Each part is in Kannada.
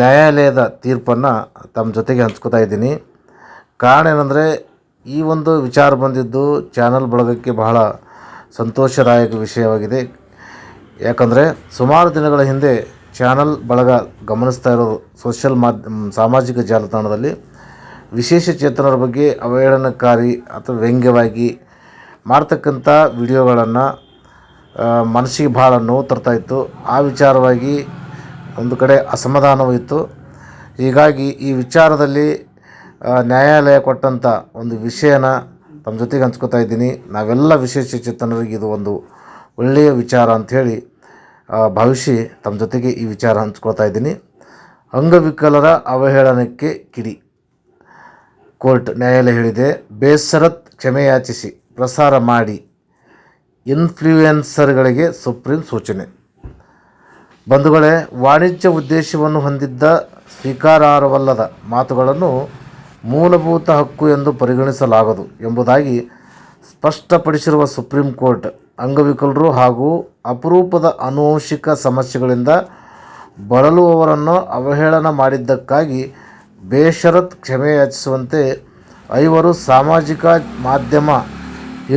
ನ್ಯಾಯಾಲಯದ ತೀರ್ಪನ್ನು ತಮ್ಮ ಜೊತೆಗೆ ಹಂಚ್ಕೋತಾ ಇದ್ದೀನಿ. ಕಾರಣ ಏನಂದರೆ, ಈ ಒಂದು ವಿಚಾರ ಬಂದಿದ್ದು ಚಾನಲ್ ಬಳಗಕ್ಕೆ ಬಹಳ ಸಂತೋಷದಾಯಕ ವಿಷಯವಾಗಿದೆ. ಯಾಕಂದರೆ, ಸುಮಾರು ದಿನಗಳ ಹಿಂದೆ ಚಾನಲ್ ಬಳಗ ಗಮನಿಸ್ತಾ ಇರೋದು ಸೋಷಿಯಲ್ ಮಾಧ್ಯಮ ಸಾಮಾಜಿಕ ಜಾಲತಾಣದಲ್ಲಿ. ವಿಶೇಷ ಚೇತನರ ಬಗ್ಗೆ ಅವಹೇಳನಕಾರಿ ಅಥವಾ ವ್ಯಂಗ್ಯವಾಗಿ ಮಾಡ್ತಕ್ಕಂಥ ವಿಡಿಯೋಗಳನ್ನು ಮನಸ್ಸಿಗೆ ಭಾಳ ನೋವು ತರ್ತಾಯಿತ್ತು ಆ ವಿಚಾರವಾಗಿ ಒಂದು ಕಡೆ ಅಸಮಾಧಾನವಿತ್ತು ಹೀಗಾಗಿ ಈ ವಿಚಾರದಲ್ಲಿ ನ್ಯಾಯಾಲಯ ಕೊಟ್ಟಂಥ ಒಂದು ವಿಷಯನ ತಮ್ಮ ಜೊತೆಗೆ ಹಂಚ್ಕೋತಾ ಇದ್ದೀನಿ. ನಾವೆಲ್ಲ ವಿಶೇಷ ಚೇತನರಿಗೆ ಇದು ಒಂದು ಒಳ್ಳೆಯ ವಿಚಾರ ಅಂಥೇಳಿ ಭಾವಿಸಿ ತಮ್ಮ ಜೊತೆಗೆ ಈ ವಿಚಾರ ಹಂಚ್ಕೊಳ್ತಾ ಇದ್ದೀನಿ. ಅಂಗವಿಕಲರ ಅವಹೇಳನಕ್ಕೆ ಕಿಡಿ. ಕೋರ್ಟ್ ನ್ಯಾಯಾಲಯ ಹೇಳಿದೆ, ಬೇಸರತ್ ಕ್ಷಮೆಯಾಚಿಸಿ ಪ್ರಸಾರ ಮಾಡಿ. ಇನ್ಫ್ಲೂಯೆನ್ಸರ್ಗಳಿಗೆ ಸುಪ್ರೀಂ ಸೂಚನೆ. ಬಂಧುಗಳೇ, ವಾಣಿಜ್ಯ ಉದ್ದೇಶವನ್ನು ಹೊಂದಿದ್ದ ಸ್ವೀಕಾರಾರ್ಹವಲ್ಲದ ಮಾತುಗಳನ್ನು ಮೂಲಭೂತ ಹಕ್ಕು ಎಂದು ಪರಿಗಣಿಸಲಾಗದು ಎಂಬುದಾಗಿ ಸ್ಪಷ್ಟಪಡಿಸಿರುವ ಸುಪ್ರೀಂ ಕೋರ್ಟ್, ಅಂಗವಿಕಲರು ಹಾಗೂ ಅಪರೂಪದ ಆನುವಂಶಿಕ ಸಮಸ್ಯೆಗಳಿಂದ ಬಳಲುವವರನ್ನು ಅವಹೇಳನ ಮಾಡಿದ್ದಕ್ಕಾಗಿ ಬೇಷರತ್ ಕ್ಷಮೆಯಾಚಿಸುವಂತೆ ಐವರು ಸಾಮಾಜಿಕ ಮಾಧ್ಯಮ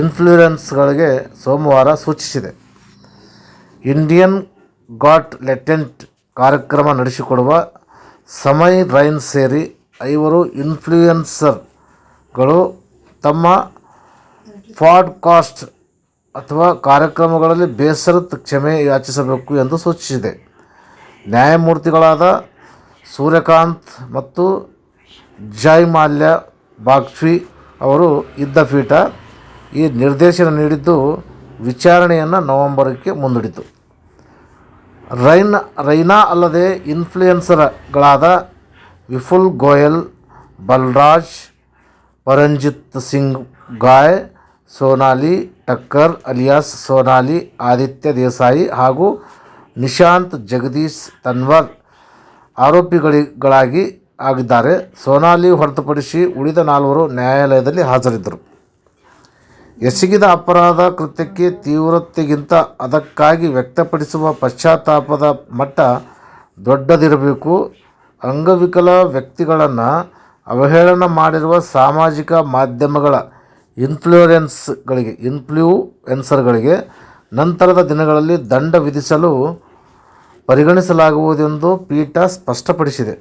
ಇನ್ಫ್ಲೂಯೆನ್ಸ್ಗಳಿಗೆ ಸೋಮವಾರ ಸೂಚಿಸಿದೆ. ಇಂಡಿಯನ್ ಗಾಟ್ ಲೆಟೆಂಟ್ ಕಾರ್ಯಕ್ರಮ ನಡೆಸಿಕೊಡುವ ಸಮಯ್ ರೈನ್ ಸೇರಿ ಐವರು ಇನ್ಫ್ಲೂಯೆನ್ಸರ್ಗಳು ತಮ್ಮ ಪಾಡ್ಕಾಸ್ಟ್ ಅಥವಾ ಕಾರ್ಯಕ್ರಮಗಳಲ್ಲಿ ಬೇಸರತ್ ಕ್ಷಮೆ ಯಾಚಿಸಬೇಕು ಎಂದು ಸೂಚಿಸಿದೆ. ನ್ಯಾಯಮೂರ್ತಿಗಳಾದ ಸೂರ್ಯಕಾಂತ್ ಮತ್ತು ಜೈಮಾಲ್ಯ ಬಾಗ್ಚಿ ಅವರು ಇದ್ದ ಪೀಠ ಈ ನಿರ್ದೇಶನ ನೀಡಿದ್ದು ವಿಚಾರಣೆಯನ್ನು ನವೆಂಬರ್ಗೆ ಮುಂದೂಡಿತು. ರೈನ್, ರೈನಾ ಅಲ್ಲದೆ ಇನ್ಫ್ಲುಯೆನ್ಸರ್ಗಳಾದ ವಿಫುಲ್ ಗೋಯಲ್, ಬಲ್ರಾಜ್, ಪರಂಜಿತ್ ಸಿಂಗ್ ಗಾಯ್, ಸೋನಾಲಿ ಟಕ್ಕರ್, ಅಲಿಯಾಸ್ ಸೋನಾಲಿ, ಆದಿತ್ಯ ದೇಸಾಯಿ ಹಾಗೂ ನಿಶಾಂತ್ ಜಗದೀಶ್ ತನ್ವರ್ ಆರೋಪಿಗಳಿಗಳಾಗಿ ಆಗಿದ್ದಾರೆ. ಸೋನಾಲಿ ಹೊರತುಪಡಿಸಿ ಉಳಿದ ನಾಲ್ವರು ನ್ಯಾಯಾಲಯದಲ್ಲಿ ಹಾಜರಿದ್ದರು. ಎಸಗಿದ ಅಪರಾಧ ಕೃತ್ಯಕ್ಕೆ ತೀವ್ರತೆಗಿಂತ ಅದಕ್ಕಾಗಿ ವ್ಯಕ್ತಪಡಿಸುವ ಪಶ್ಚಾತ್ತಾಪದ ಮಟ್ಟ ದೊಡ್ಡದಿರಬೇಕು. ಅಂಗವಿಕಲ ವ್ಯಕ್ತಿಗಳನ್ನು ಅವಹೇಳನ ಮಾಡಿರುವ ಸಾಮಾಜಿಕ ಮಾಧ್ಯಮಗಳ ಇನ್ಫ್ಲೂಯೆನ್ಸ್ಗಳಿಗೆ, ಇನ್ಫ್ಲೂಯೆನ್ಸರ್ಗಳಿಗೆ ನಂತರದ ದಿನಗಳಲ್ಲಿ ದಂಡ ವಿಧಿಸಲು ಪರಿಗಣಿಸಲಾಗುವುದೆಂದು ಪೀಠ ಸ್ಪಷ್ಟಪಡಿಸಿದೆ.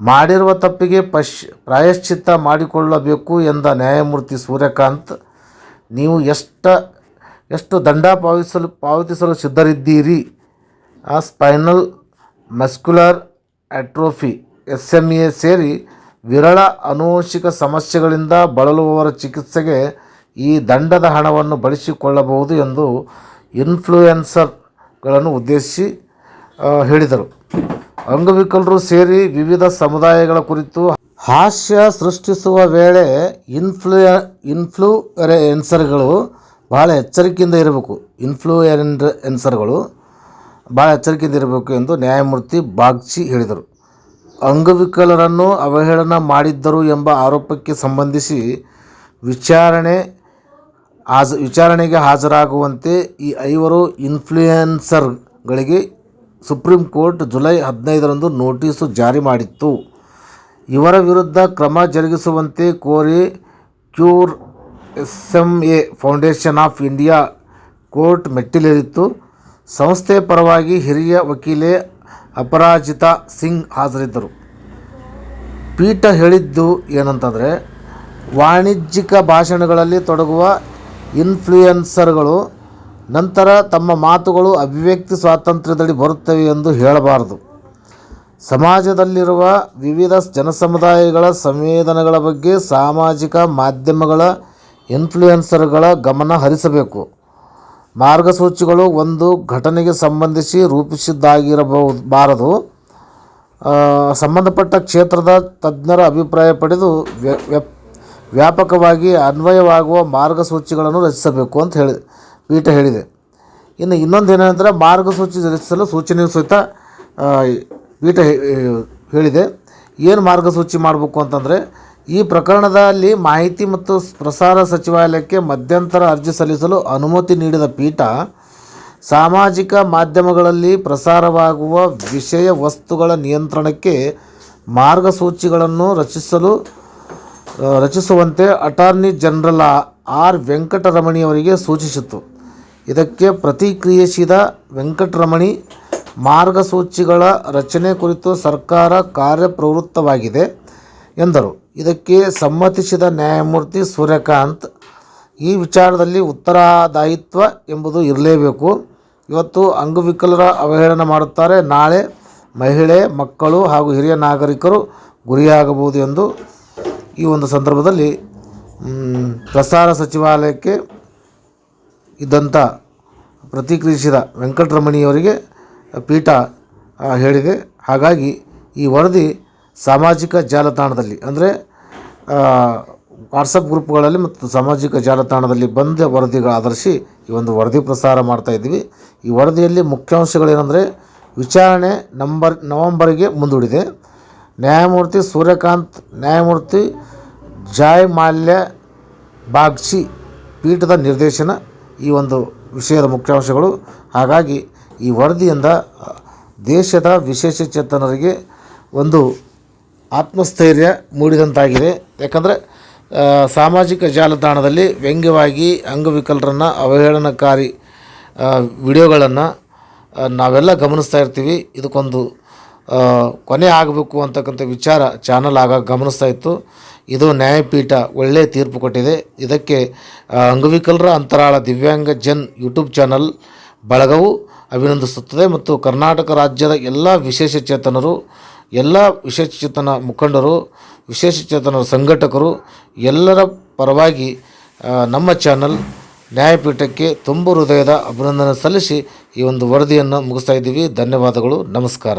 ಮಾಡಿರುವ ತಪ್ಪಿಗೆ ಪಶ್, ಪ್ರಾಯಶ್ಚಿತ್ತ ಮಾಡಿಕೊಳ್ಳಬೇಕು ಎಂದ ನ್ಯಾಯಮೂರ್ತಿ ಸೂರ್ಯಕಾಂತ್ ನೀವು ಎಷ್ಟು ಎಷ್ಟು ದಂಡ ಪಾವತಿಸಲು ಪಾವತಿಸಲು ಸಿದ್ಧರಿದ್ದೀರಿ? ಆ spinal muscular atrophy S M A ಸೇರಿ ವಿರಳ ಅನುವಂಶಿಕ ಸಮಸ್ಯೆಗಳಿಂದ ಬಳಲುವವರ ಚಿಕಿತ್ಸೆಗೆ ಈ ದಂಡದ ಹಣವನ್ನು ಬಳಸಿಕೊಳ್ಳಬಹುದು ಎಂದು ಇನ್ಫ್ಲೂಯೆನ್ಸರ್ಗಳನ್ನು ಉದ್ದೇಶಿಸಿ ಹೇಳಿದರು. ಅಂಗವಿಕಲರು ಸೇರಿ ವಿವಿಧ ಸಮುದಾಯಗಳ ಕುರಿತು ಹಾಸ್ಯ ಸೃಷ್ಟಿಸುವ ವೇಳೆ ಇನ್ಫ್ಲೂಯ ಇನ್ಫ್ಲೂಯೆನ್ಸರ್ಗಳು ಭಾಳ ಎಚ್ಚರಿಕೆಯಿಂದ ಇರಬೇಕು. ಇನ್ಫ್ಲೂಯೆನ್ಸರ್ಗಳು ಭಾಳ ಎಚ್ಚರಿಕೆಯಿಂದ ಇರಬೇಕು ಎಂದು ನ್ಯಾಯಮೂರ್ತಿ ಬಾಗ್ಚಿ ಹೇಳಿದರು. ಅಂಗವಿಕಲರನ್ನು ಅವಹೇಳನ ಮಾಡಿದ್ದರು ಎಂಬ ಆರೋಪಕ್ಕೆ ಸಂಬಂಧಿಸಿ ವಿಚಾರಣೆ ಹಾಜ, ವಿಚಾರಣೆಗೆ ಹಾಜರಾಗುವಂತೆ ಈ ಐವರು ಇನ್ಫ್ಲೂಯೆನ್ಸರ್ಗಳಿಗೆ ಸುಪ್ರೀಂ ಕೋರ್ಟ್ ಜುಲೈ ಹದಿನೈದರಂದು ನೋಟಿಸು ಜಾರಿ ಮಾಡಿತ್ತು. ಇವರ ವಿರುದ್ಧ ಕ್ರಮ ಜರುಗಿಸುವಂತೆ ಕೋರಿ cure S M A foundation of India court ಮೆಟ್ಟಿಲೇರಿತ್ತು. ಸಂಸ್ಥೆ ಪರವಾಗಿ ಹಿರಿಯ ವಕೀಲೆ ಅಪರಾಜಿತಾ ಸಿಂಗ್ ಹಾಜರಿದ್ದರು. ಪೀಠ ಹೇಳಿದ್ದು ಏನಂತಂದರೆ, ವಾಣಿಜ್ಯಿಕ ಭಾಷಣಗಳಲ್ಲಿ ತೊಡಗುವ ಇನ್ಫ್ಲೂಯೆನ್ಸರ್ಗಳು ನಂತರ ತಮ್ಮ ಮಾತುಗಳು ಅಭಿವ್ಯಕ್ತಿ ಸ್ವಾತಂತ್ರ್ಯದಡಿ ಬರುತ್ತವೆ ಎಂದು ಹೇಳಬಾರದು. ಸಮಾಜದಲ್ಲಿರುವ ವಿವಿಧ ಜನಸಮುದಾಯಗಳ ಸಂವೇದನೆಗಳ ಬಗ್ಗೆ ಸಾಮಾಜಿಕ ಮಾಧ್ಯಮಗಳ ಇನ್ಫ್ಲುಯೆನ್ಸರ್ಗಳ ಗಮನ ಹರಿಸಬೇಕು. ಮಾರ್ಗಸೂಚಿಗಳು ಒಂದು ಘಟನೆಗೆ ಸಂಬಂಧಿಸಿ ರೂಪಿಸಿದ್ದಾಗಿರಬಹುದು ಬಾರದು ಆ, ಸಂಬಂಧಪಟ್ಟ ಕ್ಷೇತ್ರದ ತಜ್ಞರ ಅಭಿಪ್ರಾಯ ಪಡೆದು ವ್ಯಾಪಕವಾಗಿ ಅನ್ವಯವಾಗುವ ಮಾರ್ಗಸೂಚಿಗಳನ್ನು ರಚಿಸಬೇಕು ಅಂತ ಹೇಳಿ ಪೀಠ ಹೇಳಿದೆ. ಇನ್ನು ಇನ್ನೊಂದು ಏನಂದರೆ ಮಾರ್ಗಸೂಚಿ ರಚಿಸಲು ಸೂಚನೆಯು ಸಹಿತ ಪೀಠ ಹೇಳಿದೆ. ಏನು ಮಾರ್ಗಸೂಚಿ ಮಾಡಬೇಕು ಅಂತಂದರೆ, ಈ ಪ್ರಕರಣದಲ್ಲಿ ಮಾಹಿತಿ ಮತ್ತು ಪ್ರಸಾರ ಸಚಿವಾಲಯಕ್ಕೆ ಮಧ್ಯಂತರ ಅರ್ಜಿ ಸಲ್ಲಿಸಲು ಅನುಮತಿ ನೀಡಿದ ಪೀಠ, ಸಾಮಾಜಿಕ ಮಾಧ್ಯಮಗಳಲ್ಲಿ ಪ್ರಸಾರವಾಗುವ ವಿಷಯ ವಸ್ತುಗಳ ನಿಯಂತ್ರಣಕ್ಕೆ ಮಾರ್ಗಸೂಚಿಗಳನ್ನು ರಚಿಸಲು ರಚಿಸುವಂತೆ ಅಟಾರ್ನಿ ಜನರಲ್ ಆರ್. ವೆಂಕಟರಮಣಿಯವರಿಗೆ ಸೂಚಿಸಿತು ಇದಕ್ಕೆ ಪ್ರತಿಕ್ರಿಯಿಸಿದ ವೆಂಕಟರಮಣಿ ಮಾರ್ಗಸೂಚಿಗಳ ರಚನೆ ಕುರಿತು ಸರ್ಕಾರ ಕಾರ್ಯಪ್ರವೃತ್ತವಾಗಿದೆ ಎಂದರು. ಇದಕ್ಕೆ ಸಮ್ಮತಿಸಿದ ನ್ಯಾಯಮೂರ್ತಿ ಸೂರ್ಯಕಾಂತ್, ಈ ವಿಚಾರದಲ್ಲಿ ಉತ್ತರದಾಯಿತ್ವ ಎಂಬುದು ಇರಲೇಬೇಕು. ಇವತ್ತು ಅಂಗವಿಕಲರ ಅವಹೇಳನ ಮಾಡುತ್ತಾರೆ. ನಾಳೆ ಮಹಿಳೆ, ಮಕ್ಕಳು ಹಾಗೂ ಹಿರಿಯ ನಾಗರಿಕರು ಗುರಿಯಾಗಬಹುದು ಎಂದು ಈ ಒಂದು ಸಂದರ್ಭದಲ್ಲಿ ಪ್ರಸಾರ ಸಚಿವಾಲಯಕ್ಕೆ ಇದ್ದಂಥ ಪ್ರತಿಕ್ರಿಯಿಸಿದ ವೆಂಕಟರಮಣಿಯವರಿಗೆ ಪೀಠ ಹೇಳಿದೆ. ಹಾಗಾಗಿ ಈ ವರದಿ ಸಾಮಾಜಿಕ ಜಾಲತಾಣದಲ್ಲಿ, ಅಂದರೆ ವಾಟ್ಸಪ್ ಗ್ರೂಪ್ಗಳಲ್ಲಿ ಮತ್ತು ಸಾಮಾಜಿಕ ಜಾಲತಾಣದಲ್ಲಿ ಬಂದ ವರದಿಗಳ ಆಧರಿಸಿ ಈ ಒಂದು ವರದಿ ಪ್ರಸಾರ ಮಾಡ್ತಾ ಇದ್ದೀವಿ. ಈ ವರದಿಯಲ್ಲಿ ಮುಖ್ಯಾಂಶಗಳೇನೆಂದರೆ, ವಿಚಾರಣೆ ನಂಬರ್, ನವಂಬರ್ಗೆ ಮುಂದೂಡಿದೆ. ನ್ಯಾಯಮೂರ್ತಿ ಸೂರ್ಯಕಾಂತ್, ನ್ಯಾಯಮೂರ್ತಿ ಜಾಯ್ ಮಾಲ್ಯ ಬಾಗ್ಚಿ ಪೀಠದ ನಿರ್ದೇಶನ ಈ ಒಂದು ವಿಷಯದ ಮುಖ್ಯಾಂಶಗಳು. ಹಾಗಾಗಿ ಈ ವರದಿಯಿಂದ ದೇಶದ ವಿಶೇಷ ಚೇತನರಿಗೆ ಒಂದು ಆತ್ಮಸ್ಥೈರ್ಯ ಮೂಡಿದಂತಾಗಿದೆ. ಯಾಕಂದರೆ ಸಾಮಾಜಿಕ ಜಾಲತಾಣದಲ್ಲಿ ವ್ಯಂಗ್ಯವಾಗಿ ಅಂಗವಿಕಲರನ್ನು ಅವಹೇಳನಕಾರಿ ವಿಡಿಯೋಗಳನ್ನು ನಾವೆಲ್ಲ ಗಮನಿಸ್ತಾ ಇರ್ತೀವಿ. ಇದಕ್ಕೊಂದು ಕೊನೆ ಆಗಬೇಕು ಅಂತಕ್ಕಂಥ ವಿಚಾರ ಚಾನಲ್ ಆಗ ಗಮನಿಸ್ತಾ ಇತ್ತು. ಇದು ನ್ಯಾಯಪೀಠ ಒಳ್ಳೆಯ ತೀರ್ಪು ಕೊಟ್ಟಿದೆ. ಇದಕ್ಕೆ ಅಂಗವಿಕಲರ ಅಂತರಾಳ ದಿವ್ಯಾಂಗ ಜನ್ ಯೂಟ್ಯೂಬ್ ಚಾನಲ್ ಬಳಗವು ಅಭಿನಂದಿಸುತ್ತದೆ ಮತ್ತು ಕರ್ನಾಟಕ ರಾಜ್ಯದ ಎಲ್ಲ ವಿಶೇಷಚೇತನರು ಎಲ್ಲ ವಿಶೇಷಚೇತನ ಮುಖಂಡರು ವಿಶೇಷಚೇತನರ ಸಂಘಟಕರು ಎಲ್ಲರ ಪರವಾಗಿ ನಮ್ಮ ಚಾನಲ್ ನ್ಯಾಯಪೀಠಕ್ಕೆ ತುಂಬ ಹೃದಯದ ಅಭಿನಂದನೆ ಸಲ್ಲಿಸಿ ಈ ಒಂದು ವರದಿಯನ್ನು ಮುಗಿಸ್ತಾ ಇದ್ದೀವಿ. ಧನ್ಯವಾದಗಳು. ನಮಸ್ಕಾರ.